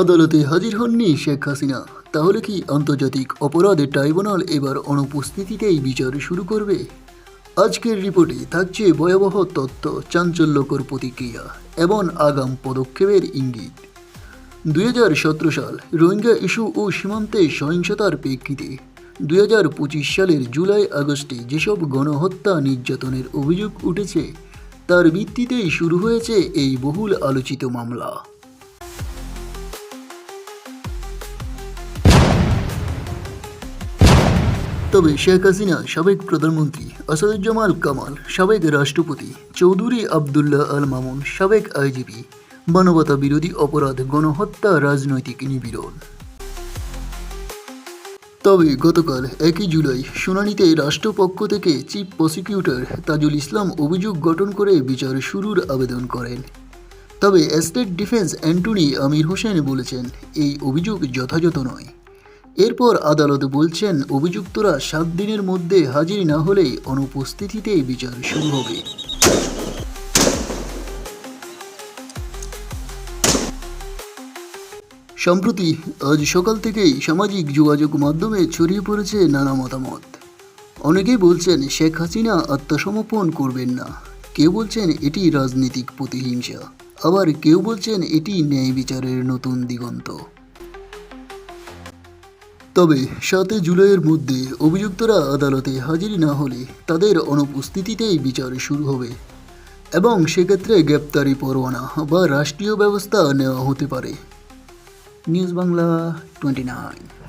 আদালতে হাজির হননি শেখ হাসিনা। তাহলে কি আন্তর্জাতিক অপরাধ ট্রাইব্যুনাল এবার অনুপস্থিতিতেই বিচার শুরু করবে? আজকের রিপোর্টে থাকছে ভয়াবহ তথ্য, চাঞ্চল্যকর প্রতিক্রিয়া এবং আগাম পদক্ষেপের ইঙ্গিত। দুই সতেরো সাল রোহিঙ্গা ইস্যু ও সীমান্তে সহিংসতার প্রেক্ষিতে দু হাজার পঁচিশ সালের জুলাই আগস্টে যেসব গণহত্যা নির্যাতনের অভিযোগ উঠেছে, তার ভিত্তিতেই শুরু হয়েছে এই বহুল আলোচিত মামলা। তবে শেখ হাসিনা সাবেক প্রধানমন্ত্রী আসাদুজ্জামাল কামাল সাবেক রাষ্ট্রপতি, চৌধুরী আবদুল্লাহ আল মামুন সাবেক আইজিপি, মানবতা বিরোধী অপরাধ, গণহত্যা, রাজনৈতিক নিপীড়ন। তবে গতকাল একই জুলাই শুনানিতে রাষ্ট্রপক্ষ থেকে চিফ প্রসিকিউটর তাজুল ইসলাম অভিযোগ গঠন করে বিচার শুরুর আবেদন করেন। তবে state defence Antony Amir Hossain বলেছেন, এই অভিযোগ যথাযথ নয়। এরপর আদালত বলছেন, অভিযুক্তরা সাত দিনের মধ্যে হাজির না হলে অনুপস্থিতিতে বিচার শুরু হবে। সম্প্রতি আজ সকাল থেকেই সামাজিক যোগাযোগ মাধ্যমে ছড়িয়ে পড়েছে নানা মতামত। অনেকেই বলছেন, শেখ হাসিনা আত্মসমর্পণ করবেন না। কেউ বলছেন, এটি রাজনৈতিক প্রতিহিংসা। আবার কেউ বলছেন, এটি ন্যায় বিচারের নতুন দিগন্ত। তবে সাতই জুলাইয়ের মধ্যে অভিযুক্তরা আদালতে হাজির না হলে তাদের অনুপস্থিতিতেই বিচার শুরু হবে এবং সেক্ষেত্রে গ্রেপ্তারি পরোয়ানা বা রাষ্ট্রীয় ব্যবস্থা নেওয়া হতে পারে। News Bangla twenty nine.